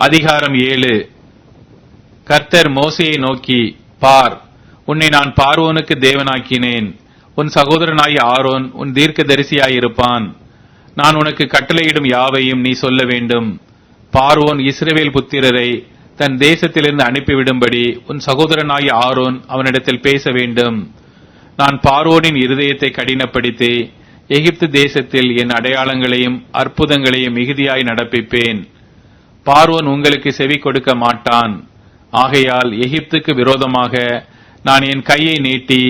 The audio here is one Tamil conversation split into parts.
அதிகாரம் ஏழு. கர்த்தர் மோசையை நோக்கி பார் உன்னை நான் பார்வோனுக்கு தேவனாக்கினேன். உன் சகோதரனாய் ஆரோன் உன் தீர்க்கதரிசியாயிருப்பான் நான் உனக்கு கட்டளையிடும் யாவையும் நீ சொல்ல வேண்டும். பார்வோன் இஸ்ரேவேல் புத்திரரை தன் தேசத்திலிருந்து அனுப்பிவிடும்படி உன் சகோதரனாய் ஆரோன் அவனிடத்தில் பேச வேண்டும். நான் பார்வோனின் இருதயத்தை கடினப்படுத்தி எகிப்து தேசத்தில் என் அடையாளங்களையும் அற்புதங்களையும் மிகுதியாய் நடப்பிப்பேன். பார்வோன் உங்களுக்கு செவி கொடுக்க மாட்டான். ஆகையால் எகிப்துக்கு விரோதமாக நான் என் கையை நீட்டி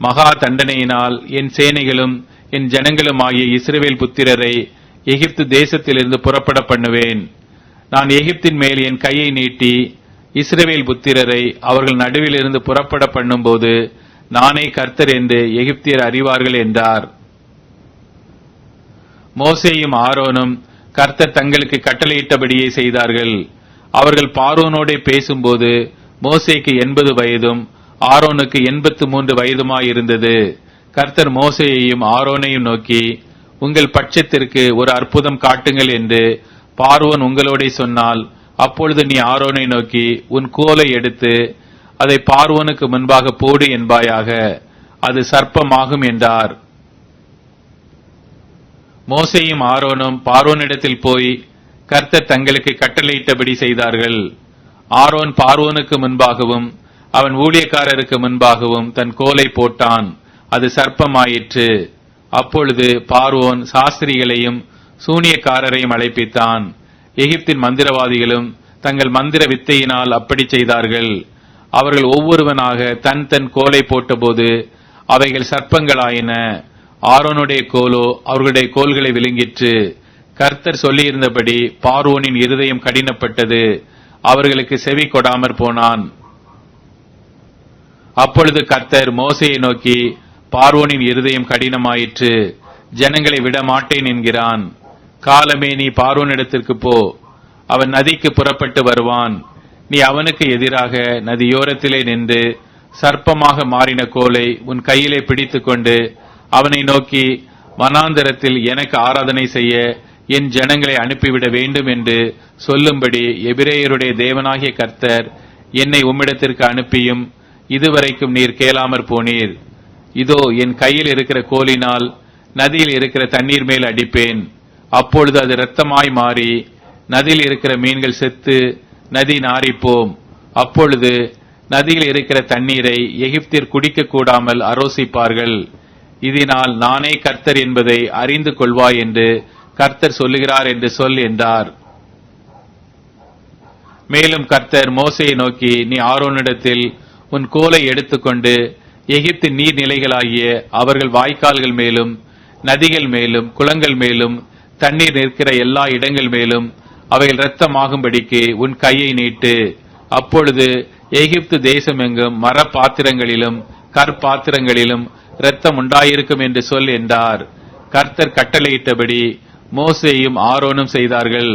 மகா தண்டனையினால் என் சேனைகளும் என் ஜனங்களும் ஆகிய இஸ்ரேவேல் புத்திரரை எகிப்து தேசத்திலிருந்து புறப்பட பண்ணுவேன். நான் எகிப்தின் மேல் என் கையை நீட்டி இஸ்ரேவேல் புத்திரரை அவர்கள் நடுவிலிருந்து புறப்பட பண்ணும்போது நானே கர்த்தர் என்று எகிப்தியர் அறிவார்கள் என்றார். மோசேயும் ஆரோனும் கர்த்தர் தங்களுக்கு கட்டளையிட்டபடியே செய்தார்கள். அவர்கள் பார்வோனோடே பேசும்போது மோசேக்கு எண்பது வயதும் ஆரோனுக்கு எண்பத்து மூன்று வயதுமாயிருந்தது. கர்த்தர் மோசையையும் ஆரோனையும் நோக்கி உங்கள் பட்சத்திற்கு ஒரு அற்புதம் காட்டுங்கள் என்று பார்வோன் உங்களோடே சொன்னால் அப்பொழுது நீ ஆரோனை நோக்கி உன் கோலை எடுத்து அதை பார்வோனுக்கு முன்பாக போடு என்பாயாக அது சர்ப்பமாகும் என்றார். மோசையும் ஆரோனும் பார்வோனிடத்தில் போய் கர்த்தர் தங்களுக்கு கட்டளையிட்டபடி செய்தார்கள். ஆரோன் பார்வோனுக்கு முன்பாகவும் அவன் ஊழியக்காரருக்கு முன்பாகவும் தன் கோலை போட்டான். அது சர்ப்பமாயிற்று. அப்பொழுது பார்வோன் சாஸ்திரிகளையும் சூனியக்காரரையும் அழைப்பித்தான். எகிப்தின் மந்திரவாதிகளும் தங்கள் மந்திர வித்தையினால் அப்படி செய்தார்கள். அவர்கள் ஒவ்வொருவனாக தன் தன் கோலை போட்டபோது அவைகள் சர்ப்பங்களாயின. ஆரோனுடைய கோலோ அவர்களுடைய கோல்களை விழுங்கிற்று. கர்த்தர் சொல்லியிருந்தபடி பார்வோனின் இருதயம் கடினப்பட்டது. அவர்களுக்கு செவி கொடாமற் போனான். அப்பொழுது கர்த்தர் மோசையை நோக்கி பார்வோனின் இருதயம் கடினமாயிற்று. ஜனங்களை விட மாட்டேன் என்கிறான். காலமே நீ பார்வோனிடத்திற்கு போ. அவன் நதிக்கு புறப்பட்டு வருவான். நீ அவனுக்கு எதிராக நதியோரத்திலே நின்று சர்ப்பமாக மாறின கோலை உன் கையிலே பிடித்துக்கொண்டு அவனை நோக்கி வனாந்தரத்தில் எனக்கு ஆராதனை செய்ய என் ஜனங்களை அனுப்பிவிட வேண்டும் என்று சொல்லும்படி எபிரேயருடைய தேவனாகிய கர்த்தர் என்னை உம்மிடத்திற்கு அனுப்பியும் இதுவரைக்கும் நீர் கேளாமற் போனீர். இதோ என் கையில் இருக்கிற கோலினால் நதியில் இருக்கிற தண்ணீர் மேல் அடிப்பேன். அப்பொழுது அது இரத்தமாய் மாறி நதியில் இருக்கிற மீன்கள் செத்து நதி நாரிப்போம் அப்பொழுது நதியில் இருக்கிற தண்ணீரை எகிப்தியர் குடிக்க கூடாமல் அரோசிப்பார்கள். இதனால் நானே கர்த்தர் என்பதை அறிந்து கொள்வாய் என்று கர்த்தர் சொல்லுகிறார் என்று சொல் என்றார். மேலும் கர்த்தர் மோசையை நோக்கி நீ ஆரோனிடத்தில் உன் கோலை எடுத்துக்கொண்டு எகிப்து நீர்நிலைகளாகிய அவர்கள் வாய்க்கால்கள் மேலும் நதிகள் மேலும் குளங்கள் மேலும் தண்ணீர் நிற்கிற எல்லா இடங்கள் மேலும் அவைகள் இரத்தமாகும்படிக்கு உன் கையை நீட்டு. அப்பொழுது எகிப்து தேசம் எங்கும் மர பாத்திரங்களிலும் கற்பாத்திரங்களிலும் இரத்தம் உண்டாயிருக்கும் என்று சொல் என்றார். கர்த்தர் கட்டளையிட்டபடி மோசேயும் ஆரோனும் செய்தார்கள்.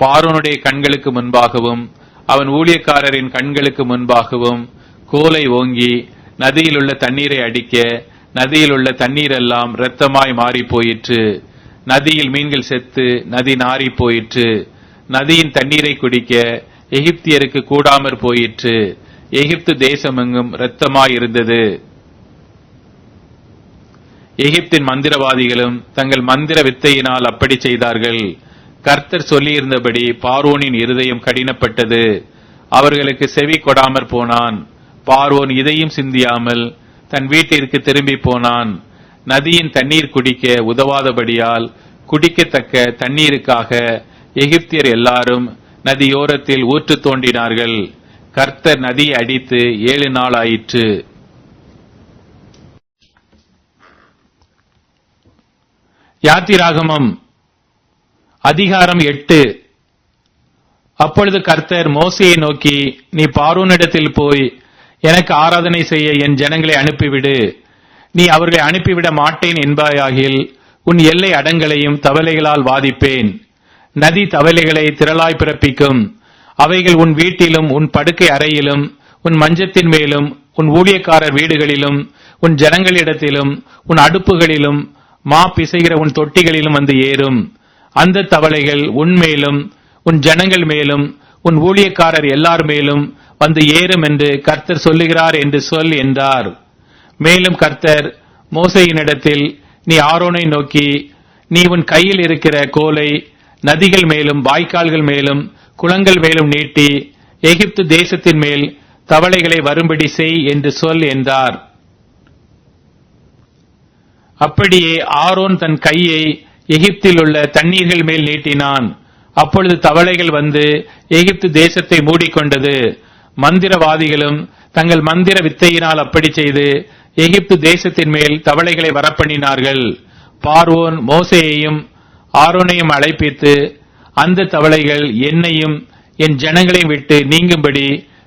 பாரோனுடைய கண்களுக்கு முன்பாகவும் அவன் ஊழியக்காரரின் கண்களுக்கு முன்பாகவும் கோலை ஓங்கி நதியில் உள்ள தண்ணீரை அடிக்க நதியில் உள்ள தண்ணீரெல்லாம் இரத்தமாய் மாறி போயிற்று நதியில் மீன்கள் செத்து நதி நாறி போயிற்று நதியின் தண்ணீரை குடிக்க எகிப்தியருக்கு கூடாமற் போயிற்று. எகிப்து தேசமெங்கும் இரத்தமாய் இருந்தது எகிப்தின் மந்திரவாதிகளும் தங்கள் மந்திர வித்தையினால் அப்படி செய்தார்கள். கர்த்தர் சொல்லியிருந்தபடி பார்வோனின் இருதயம் கடினப்பட்டது. அவர்களுக்கு செவி கொடாமற் போனான். பார்வோன் இதையும் சிந்தியாமல் தன் வீட்டிற்கு திரும்பி போனான். நதியின் தண்ணீர் குடிக்க உதவாதபடியால் குடிக்கத்தக்க தண்ணீருக்காக எகிப்தியர் எல்லாரும் நதியோரத்தில் ஊற்று தோண்டினார்கள். கர்த்தர் நதியை அடித்து ஏழு நாள் ஆயிற்று. யாத்திராகமம் அதிகாரம் எட்டு. அப்பொழுது கர்த்தர் மோசையை நோக்கி நீ பார்வோனிடத்தில் போய் எனக்கு ஆராதனை செய்ய என் ஜனங்களை அனுப்பிவிடு. நீ அவர்களை அனுப்பிவிட மாட்டேன் என்பாயாகில் உன் எல்லை அடங்களையும் தவளைகளால் வாதிப்பேன். நதி தவளைகளை திரளாய் பிறப்பிக்கும். அவைகள் உன் வீட்டிலும் உன் படுக்கை அறையிலும் உன் மஞ்சத்தின் மேலும் உன் ஊழியக்காரர் வீடுகளிலும் உன் ஜனங்களிடத்திலும் உன் அடுப்புகளிலும் மா பிசைகிற உன் தொட்டிகளிலும் வந்து ஏறும். அந்த தவளைகள் உன் மேலும் உன் ஜனங்கள் மேலும் உன் ஊழியக்காரர் எல்லார் மேலும் வந்து ஏறும் என்று கர்த்தர் சொல்லுகிறார் என்று சொல் என்றார். மேலும் கர்த்தர் மோசையினிடத்தில் நீ ஆரோனை நோக்கி நீ உன் கையில் இருக்கிற கோலை நதிகள் மேலும் வாய்க்கால்கள் மேலும் குளங்கள் மேலும் நீட்டி எகிப்து தேசத்தின் மேல் தவளைகளை வரும்படி செய் என்று சொல் என்றார். அப்படியே ஆரோன் தன் கையை எகிப்தில் உள்ள தண்ணீர்கள் மேல் நீட்டினான். அப்பொழுது தவளைகள் வந்து எகிப்து தேசத்தை மூடிக்கொண்டது. மந்திரவாதிகளும் தங்கள் மந்திர வித்தையினால் அப்படி செய்து எகிப்து தேசத்தின் மேல் தவளைகளை வரப்பண்ணினார்கள். பார்வோன் மோசையையும் ஆரோனையும் அழைப்பித்து அந்த தவளைகள் என்னையும் என் ஜனங்களையும் விட்டு நீங்கும்படி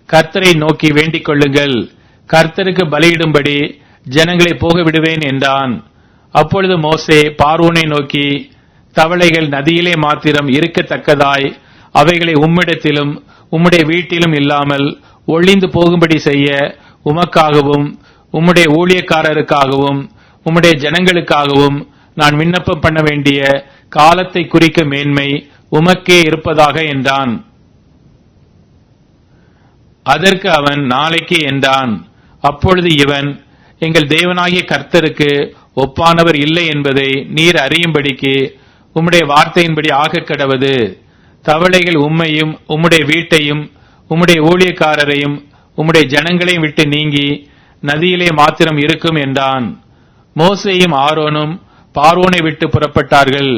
கர்த்தரை நோக்கி வேண்டிக் கொள்ளுங்கள். கர்த்தருக்கு பலியிடும்படி ஜனங்களை போக விடுவேன் என்றான். அப்பொழுது மோசே பார்வோனை நோக்கி தவளைகள் நதியிலே மாத்திரம் இருக்கத்தக்கதாய் அவைகளை உம்மிடத்திலும் உம்முடைய வீட்டிலும் இல்லாமல் ஒளிந்து போகும்படி செய்ய உமக்காகவும் உம்முடைய ஊழியக்காரருக்காகவும் உம்முடைய ஜனங்களுக்காகவும் நான் விண்ணப்பம் பண்ண வேண்டிய காலத்தை குறிக்க மேன்மை உமக்கே இருப்பதாக என்றான். அதற்கு அவன் நாளைக்கு என்றான். அப்பொழுது இவன் எங்கள் தேவனாகிய கர்த்தருக்கு ஒப்பானவர் இல்லை என்பதை நீர் அறியும்படிக்கு உம்முடைய வார்த்தையின்படி ஆக கடவது. தவளைகள் உம்மையும் உம்முடைய வீட்டையும் உம்முடைய ஊழியக்காரரையும் உம்முடைய ஜனங்களையும் விட்டு நீங்கி நதியிலே மாத்திரம் இருக்கும் என்றான். மோசையும் ஆரோனும் பார்வோனை விட்டு புறப்பட்டார்கள்.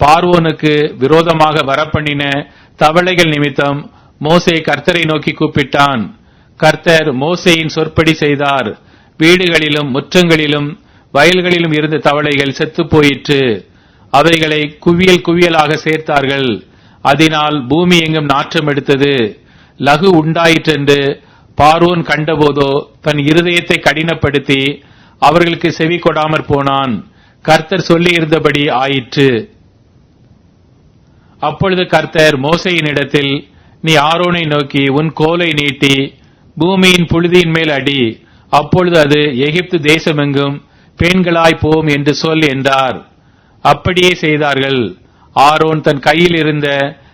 பார்வோனுக்கு விரோதமாக வரப்பண்ணின தவளைகள் நிமித்தம் மோசை கர்த்தரை நோக்கி கூப்பிட்டான். கர்த்தர் மோசையின் சொற்படி செய்தார். வீடுகளிலும் முற்றங்களிலும் வயல்களிலும் இருந்த தவளைகள் செத்துப்போயிற்று அவைகளை குவியல் குவியலாக சேர்த்தார்கள். அதனால் பூமி எங்கும் நாற்றம் எடுத்தது. லகு உண்டாயிற்றென்று பார்வோன் கண்டபோதோ தன் இருதயத்தை கடினப்படுத்தி அவர்களுக்கு செவி கொடாமற் போனான். கர்த்தர் சொல்லியிருந்தபடி ஆயிற்று. அப்பொழுது கர்த்தர் மோசையின் இடத்தில் நீ ஆரோனை நோக்கி உன் கோலை நீட்டி பூமியின் புழுதியின் மேல் அடி. அப்பொழுது அது எகிப்து தேசமெங்கும். பெண்களாய் போம் என்று சொல் என்றார். அப்படியே செய்தார்கள். ஆரோன் தன் கையில் இருந்த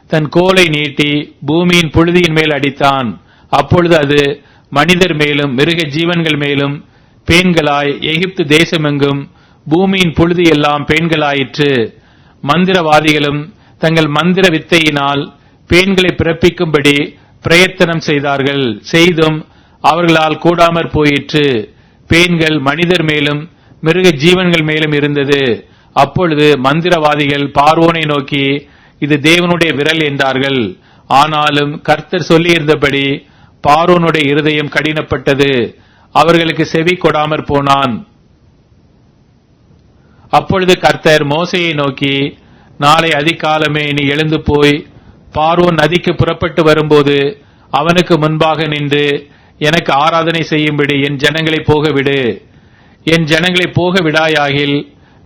தன் கோலை நீட்டி பூமியின் புழுதியின் மேல் அடித்தான். அப்பொழுது அது மனிதர் மேலும் மிருக ஜீவன்கள் மேலும் பெண்களாய் எகிப்து தேசமெங்கும் பூமியின் புழுதி எல்லாம் பெண்களாயிற்று. மந்திரவாதிகளும் தங்கள் மந்திர வித்தையினால் பெண்களை பிறப்பிக்கும்படி பிரயத்தனம் செய்தார்கள். செய்தும் அவர்களால் கூடாமற் போயிற்று. பெண்கள் மனிதர் மேலும் மிருக ஜீவன்கள் மேலும் இருந்தது. அப்பொழுது மந்திரவாதிகள் பார்வோனை நோக்கி இது தேவனுடைய விரல் என்றார்கள். ஆனாலும் கர்த்தர் சொல்லியிருந்தபடி பார்வோனுடைய இருதயம் கடினப்பட்டது. அவர்களுக்கு செவி கொடாமற் போனான். அப்பொழுது கர்த்தர் மோசையை நோக்கி நாளை அதிகாலமே நீ எழுந்து போய் பார்வோன் நதிக்கு புறப்பட்டு வரும்போது அவனுக்கு முன்பாக நின்று எனக்கு ஆராதனை செய்யும்படி என் ஜனங்களை போகவிடு. என் ஜனங்களை போக விடாயாகில்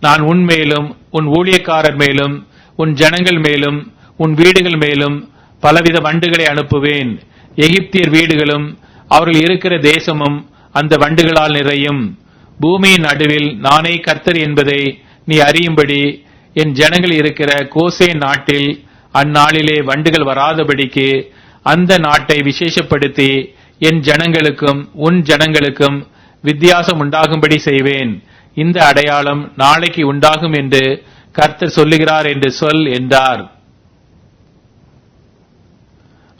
நான் உன் மேலும் உன் ஊழியக்காரர் மேலும் உன் ஜனங்கள் மேலும் உன் வீடுகள் மேலும் பலவித வண்டுகளை அனுப்புவேன். எகிப்தியர் வீடுகளும் அவர்கள் இருக்கிற தேசமும் அந்த வண்டுகளால் நிறையும். பூமியின் நடுவில் நானே கர்த்தர் என்பதை நீ அறியும்படி என் ஜனங்கள் இருக்கிற கோசே நாட்டில் அந்நாளிலே வண்டுகள் வராதபடிக்கு அந்த நாட்டை விசேஷப்படுத்தி என் ஜனங்களுக்கும் உன் ஜனங்களுக்கும் வித்தியாசம் உண்டாகும்படி செய்வேன். இந்த அடையாளம் நாளைக்கு உண்டாகும் என்று கர்த்தர் சொல்லுகிறார் என்று சொல் என்றார்.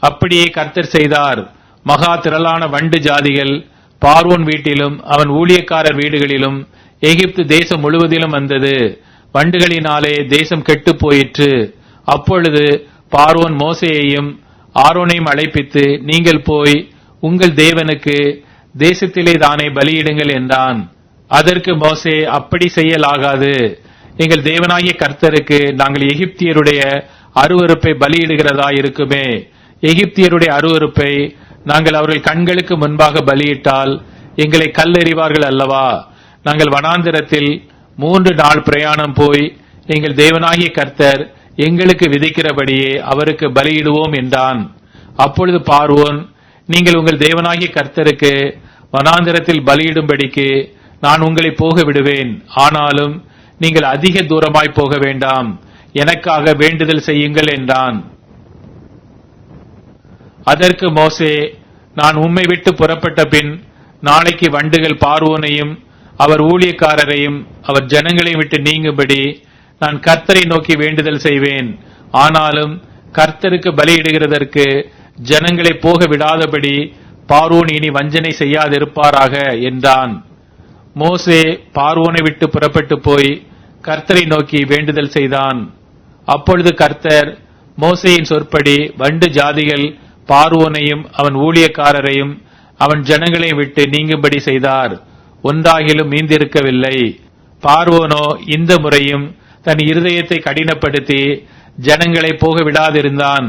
அப்படியே கர்த்தர் செய்தார். மகா திரளான வண்டு ஜாதிகள் பார்வோன் வீட்டிலும் அவன் ஊழியக்காரர் வீடுகளிலும் எகிப்து தேசம் முழுவதிலும் வந்தது. வண்டுகளினாலே தேசம் கெட்டுப் போயிற்று. அப்பொழுது பார்வோன் மோசையையும் ஆரோனையும் அழைப்பித்து நீங்கள் போய் உங்கள் தேவனுக்கு தேசத்திலே தானே பலியிடுங்கள் என்றான். அதற்கு மோசே அப்படி செய்யலாகாது. எங்கள் தேவனாகிய கர்த்தருக்கு நாங்கள் எகிப்தியருடைய அருவருப்பை பலியிடுகிறதா இருக்குமே. எகிப்தியருடைய அருவருப்பை நாங்கள் அவர்கள் கண்களுக்கு முன்பாக பலியிட்டால் எங்களை கல்லெறிவார்கள் அல்லவா? நாங்கள் வனாந்திரத்தில் மூன்று நாள் பிரயாணம் போய் எங்கள் தேவனாகிய கர்த்தர் எங்களுக்கு விதிக்கிறபடியே அவருக்கு பலியிடுவோம் என்றான். அப்பொழுது பார்வோன் நீங்கள் உங்கள் தேவனாகிய கர்த்தருக்கு வனாந்திரத்தில் பலியிடும்படிக்கு நான் உங்களை போக விடுவேன். ஆனாலும் நீங்கள் அதிக தூரமாய் போக வேண்டாம். எனக்காக வேண்டுதல் செய்யுங்கள் என்றான். அதற்கு மோசே நான் உம்மை விட்டு புறப்பட்ட பின் நாளைக்கு வண்டுகள் பார்வோனையும் அவர் ஊழியக்காரரையும் அவர் ஜனங்களையும் விட்டு நீங்கும்படி நான் கர்த்தரை நோக்கி வேண்டுதல் செய்வேன். ஆனாலும் கர்த்தருக்கு பலியிடுகிறதற்கு ஜனங்களை போக விடாதபடி பார்வோன் இனி வஞ்சனை செய்யாதிருப்பாராக என்றான். மோசே பார்வோனை விட்டு புறப்பட்டு போய் கர்த்தரை நோக்கி வேண்டுதல் செய்தான். அப்பொழுது கர்த்தர் மோசையின் சொற்படி வண்டு ஜாதிகள் பார்வோனையும் அவன் ஊழியக்காரரையும் அவன் ஜனங்களையும் விட்டு நீங்கும்படி செய்தார். ஒன்றாகிலும் மீந்திருக்கவில்லை. பார்வோனோ இந்த முறையும் தன் இருதயத்தை கடினப்படுத்தி ஜனங்களை போக விடாதிருந்தான்